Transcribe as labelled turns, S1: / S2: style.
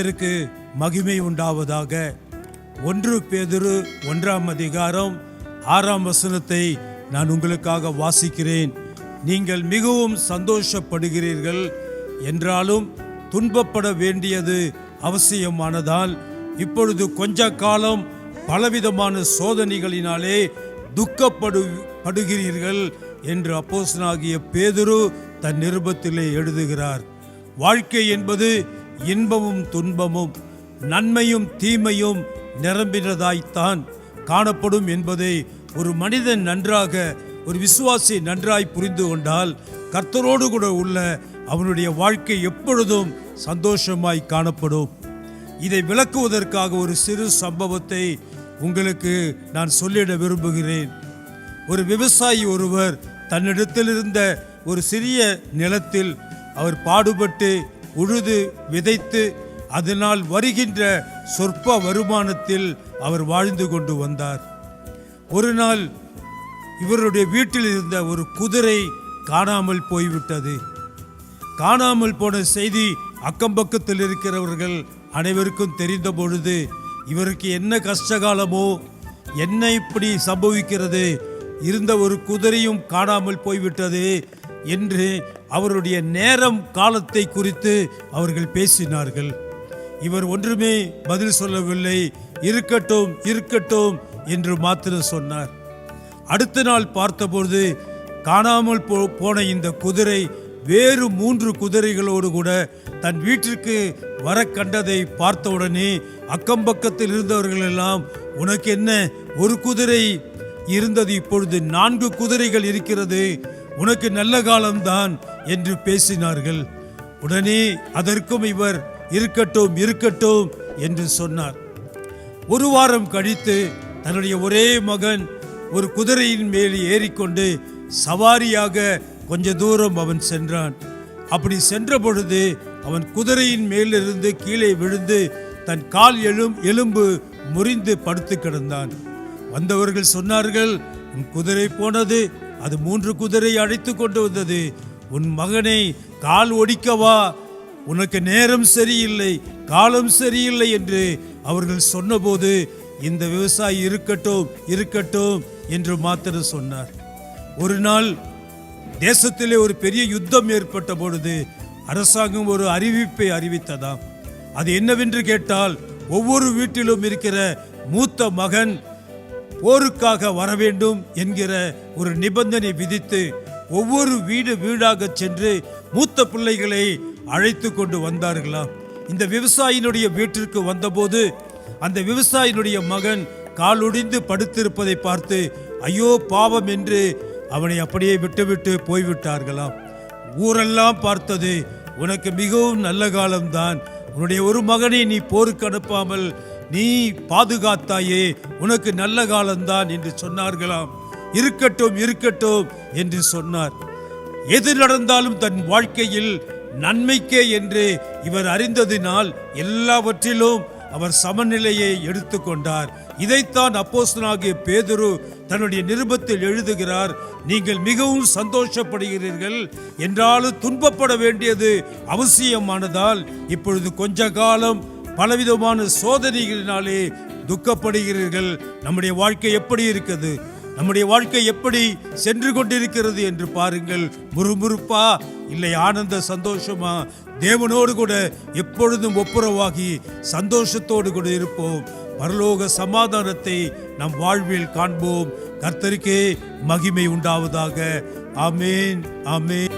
S1: கர்த்தருக்கு மகிமை உண்டாவதாக. ஒன்று பேதுரு ஒன்றாம் அதிகாரம் ஆறாம் வசனத்தை நான் உங்களுக்காக வாசிக்கிறேன். நீங்கள் மிகவும் சந்தோஷப்படுகிறீர்கள் என்றாலும் துன்பப்பட வேண்டியது அவசியமானதால் இப்பொழுது கொஞ்ச காலம் பலவிதமான சோதனைகளினாலே துக்கப்படு படுகிறீர்கள் என்று அப்போசனாகிய பேதுரு தன் நிருபத்திலே எழுதுகிறார். வாழ்க்கை என்பது இன்பமும் துன்பமும் நன்மையும் தீமையும் நிரம்பினதாய்த்தான் காணப்படும் என்பதை ஒரு மனிதன் நன்றாக ஒரு விசுவாசி நன்றாய் புரிந்து கொண்டால் கர்த்தரோடு கூட உள்ள அவனுடைய வாழ்க்கை எப்பொழுதும் சந்தோஷமாய் காணப்படும். இதை விளக்குவதற்காக ஒரு சிறு சம்பவத்தை உங்களுக்கு நான் சொல்லிட விரும்புகிறேன். ஒரு விவசாயி ஒருவர் தன்னிடத்தில் இருந்த ஒரு சிறிய நிலத்தில் அவர் பாடுபட்டு உழுது விதைத்து அதனால் வருகின்ற சொற்ப வருமானத்தில் அவர் வாழ்ந்து கொண்டு வந்தார். ஒரு நாள் இவருடைய வீட்டில் இருந்த ஒரு குதிரை காணாமல் போய்விட்டது. காணாமல் போன செய்தி அக்கம்பக்கத்தில் இருக்கிறவர்கள் அனைவருக்கும் தெரிந்த பொழுது இவருக்கு என்ன கஷ்டகாலமோ என்ன இப்படி சம்பவிக்கிறது இருந்த ஒரு குதிரையும் காணாமல் போய்விட்டது என்று அவருடைய நேரம் காலத்தை குறித்து அவர்கள் பேசினார்கள். இவர் ஒன்றுமே பதில் சொல்லவில்லை. இருக்கட்டும் இருக்கட்டும் என்று மாத்திரம் சொன்னார். அடுத்த நாள் பார்த்தபொழுது காணாமல் போ போன இந்த குதிரை வேறு மூன்று குதிரைகளோடு கூட தன் வீட்டிற்கு வர கண்டதை பார்த்தவுடனே அக்கம்பக்கத்தில் இருந்தவர்கள் எல்லாம் உனக்கு என்ன ஒரு குதிரை இருந்தது இப்பொழுது நான்கு குதிரைகள் இருக்கிறது. உனக்கு நல்ல காலம்தான். என்று பேசினார்கள். உடனே அதற்கும் இவர் இருக்கட்டும் இருக்கட்டும் என்று சொன்னார். ஒரு வாரம் கழித்து தன்னுடைய ஒரே மகன் ஒரு குதிரையின் மேல் ஏறிக்கொண்டு சவாரியாக கொஞ்ச தூரம் அவன் சென்றான். அப்படி சென்ற பொழுது அவன் குதிரையின் மேலிருந்து கீழே விழுந்து தன் கால் எழும் எலும்பு முறிந்து படுத்து கிடந்தான். வந்தவர்கள் சொன்னார்கள் உன் குதிரை போனது அது மூன்று குதிரை அழைத்து கொண்டு வந்தது. உன் மகனை கால் ஒடிக்கவா? உனக்கு நேரம் சரியில்லை காலம் சரியில்லை என்று அவர்கள் சொன்னபோது இந்த விவசாயி இருக்கட்டும் இருக்கட்டும் என்று மாத்திரம் சொன்னார். ஒரு நாள் தேசத்திலே ஒரு பெரிய யுத்தம் ஏற்பட்ட பொழுது அரசாங்கம் ஒரு அறிவிப்பை அறிவித்ததாம். அது என்னவென்று கேட்டால் ஒவ்வொரு வீட்டிலும் இருக்கிற மூத்த மகன் போருக்காக வர வேண்டும் என்கிற ஒரு நிபந்தனை விதித்து ஒவ்வொரு வீடு வீடாக சென்று மூத்த பிள்ளைகளை அழைத்து கொண்டு வந்தார்களாம். இந்த விவசாயினுடைய வீட்டிற்கு வந்தபோது அந்த விவசாயினுடைய மகன் காலொடிந்து படுத்திருப்பதை பார்த்து ஐயோ பாவம் என்று அவனை அப்படியே விட்டுவிட்டு போய்விட்டார்களாம். ஊரெல்லாம் பார்த்தது உனக்கு மிகவும் நல்ல காலம்தான். உன்னுடைய ஒரு மகனை நீ போருக்கு அனுப்பாமல் நீ பாதுகாத்தாயே உனக்கு நல்ல காலம்தான் என்று சொன்னார்களாம். இருக்கட்டும் இருக்கட்டும் என்று சொன்னார். எது நடந்தாலும் தன் வாழ்க்கையில் நன்மைக்கே என்று இவர் அறிந்ததினால் எல்லாவற்றிலும் அவர் சமநிலையை எடுத்துக்கொண்டார் இதைத்தான் அப்போஸ்தலனாகிய பேதுரு தன்னுடைய நிருபத்தில் எழுதுகிறார். நீங்கள் மிகவும் சந்தோஷப்படுகிறீர்கள். என்றாலும் துன்பப்பட வேண்டியது அவசியமானதால் இப்பொழுது கொஞ்ச காலம் பலவிதமான சோதனைகளினாலே துக்கப்படுகிறீர்கள். நம்முடைய வாழ்க்கை எப்படி இருக்குது நம்முடைய வாழ்க்கை எப்படி சென்று கொண்டிருக்கிறது என்று பாருங்கள். முறுமுறுப்பா இல்லை ஆனந்த சந்தோஷமா. தேவனோடு கூட எப்பொழுதும் ஒப்புரவாகி சந்தோஷத்தோடு கூட இருப்போம். பரலோக சமாதானத்தை நம் வாழ்வில் காண்போம். கர்த்தருக்கே மகிமை உண்டாவதாக. ஆமேன் ஆமேன்.